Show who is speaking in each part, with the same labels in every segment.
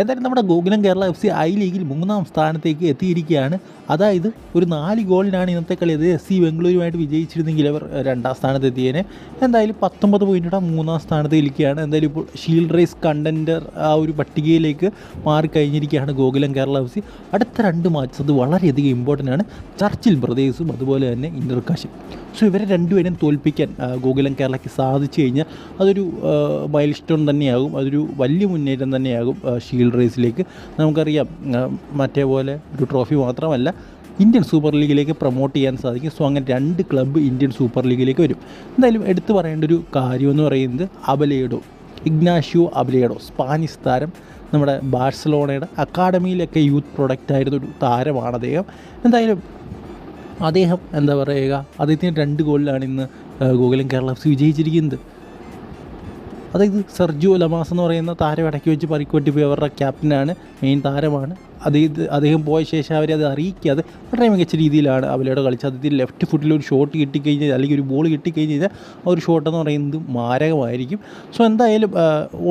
Speaker 1: എന്തായാലും നമ്മുടെ Gokulam Kerala F C I ലീഗിൽ മൂന്നാം സ്ഥാനത്തേക്ക് എത്തിയിരിക്കുകയാണ്. അതായത് ഒരു നാല് ഗോളിനാണ് ഇന്നത്തെ കളി. അത് എസ് സി ബംഗളൂരുമായിട്ട് വിജയിച്ചിരുന്നെങ്കിൽ അവർ രണ്ടാം സ്ഥാനത്ത് എത്തിയേനെ എന്തായാലും പത്തൊമ്പത് പോയിന്റോടെ മൂന്നാം സ്ഥാനത്ത് ഇരിക്കുകയാണ് എന്തായാലും ഇപ്പോൾ ഷീൽഡ് റേസ് കണ്ടന്റർ ആ ഒരു പട്ടികയിലേക്ക് മാറിക്കഴിഞ്ഞിരിക്കുകയാണ് ഗോകുലം കേരള എഫ് സി. അടുത്ത രണ്ട് മാച്ച് അത് വളരെയധികം ഇമ്പോർട്ടന്റ് ആണ്. ചർച്ചിൽ ബ്രദേഴ്സും അതുപോലെ തന്നെ ഇന്റർകാശും സോ ഇവരെ രണ്ടുപേരും തോൽപ്പിക്കാൻ ഗോകുലം കേരളയ്ക്ക് സാധിച്ചു കഴിഞ്ഞാൽ അതൊരു മൈൽ സ്റ്റോൺ തന്നെയാകും. അതൊരു വലിയ മുന്നേറ്റം തന്നെയാകും ആ, ഷീൽഡ് റേസിലേക്ക് നമുക്കറിയാം മറ്റേ പോലെ ഒരു ട്രോഫി മാത്രമല്ല ഇന്ത്യൻ സൂപ്പർ ലീഗിലേക്ക് പ്രൊമോട്ട് ചെയ്യാൻ സാധിക്കും. സോ അങ്ങനെ രണ്ട് ക്ലബ്ബ് ഇന്ത്യൻ സൂപ്പർ ലീഗിലേക്ക് വരും. എന്തായാലും എടുത്തു പറയേണ്ട ഒരു കാര്യമെന്ന് പറയുന്നത് അബലേഡോ ഇഗ്നാഷ്യോ അബലേഡോ സ്പാനിഷ് താരം നമ്മുടെ ബാഴ്സലോണയുടെ അക്കാഡമിയിലൊക്കെ യൂത്ത് പ്രൊഡക്റ്റ് ആയിരുന്ന ഒരു താരമാണ് അദ്ദേഹം. എന്തായാലും അദ്ദേഹം എന്താ പറയുക അദ്ദേഹത്തിന് രണ്ട് ഗോളിലാണ് ഇന്ന് ഗോകുലം കേരള എഫ് സി വിജയിച്ചിരിക്കുന്നത്. അതായത് സെർജിയോ ലമാസ് എന്ന് പറയുന്ന താരം ഇടയ്ക്ക് വെച്ച് പരിക്കുപറ്റി പോയി അവരുടെ ക്യാപ്റ്റനാണ് മെയിൻ താരമാണ്. അദ്ദേഹം അദ്ദേഹം പോയ ശേഷം അവരെ അത് അറിയിക്കാതെ വളരെ മികച്ച രീതിയിലാണ് അവരോട് കളിച്ചത്. അതിൽ ലെഫ്റ്റ് ഫുട്ടിൽ ഒരു ഷോട്ട് കിട്ടിക്കഴിഞ്ഞാൽ അല്ലെങ്കിൽ ഒരു ബോൾ കിട്ടിക്കഴിഞ്ഞ് കഴിഞ്ഞാൽ ആ ഒരു ഷോട്ട് എന്ന് പറയുന്നത് മാരകമായിരിക്കും. സോ എന്തായാലും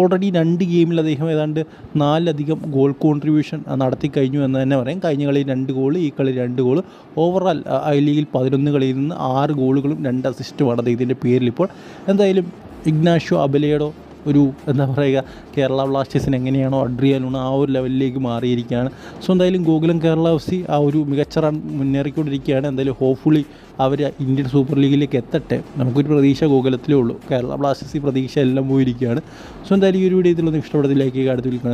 Speaker 1: ഓൾറെഡി രണ്ട് ഗെയിമിൽ അദ്ദേഹം ഏതാണ്ട് നാലിലധികം ഗോൾ കോൺട്രിബ്യൂഷൻ നടത്തി കഴിഞ്ഞു എന്ന് തന്നെ പറയാം. കഴിഞ്ഞ കളി രണ്ട് ഗോൾ ഈ കളി രണ്ട് ഗോൾ ഓവറോൾ ഐ ലീഗിൽ പതിനൊന്ന് കളിയിൽ നിന്ന് ആറ് ഗോളുകളും രണ്ട് അസിസ്റ്റുമാണ് അദ്ദേഹത്തിന്റെ പേരിൽ ഇപ്പോൾ. എന്തായാലും ഇഗ്നാഷ്യോ അബലേഡോ ഒരു എന്താ പറയുക കേരള ബ്ലാസ്റ്റേഴ്സിന് എങ്ങനെയാണോ അഡ്രിയാലുണോ ആ ഒരു ലെവലിലേക്ക് മാറിയിരിക്കുകയാണ്. സോ എന്തായാലും ഗോകുലം കേരള എഫ് സി ആ ഒരു മികച്ച റൺ മുന്നേറിക്കൊണ്ടിരിക്കുകയാണ്. എന്തായാലും ഹോപ്പ്ഫുള്ളി അവർ ഇന്ത്യൻ സൂപ്പർ ലീഗിലേക്ക് എത്തട്ടെ. നമുക്കൊരു പ്രതീക്ഷ ഗോകുലത്തിലേ ഉള്ളൂ. കേരള ബ്ലാസ്റ്റേഴ്സ് ഈ പ്രതീക്ഷ എല്ലാം പോയിരിക്കുകയാണ്. സോ എന്തായാലും ഈ ഒരു വീഡിയോ ഇതിലൊന്നും ഇഷ്ടപ്പെടുത്തിലേക്ക് അടുത്ത് വിളിക്കണം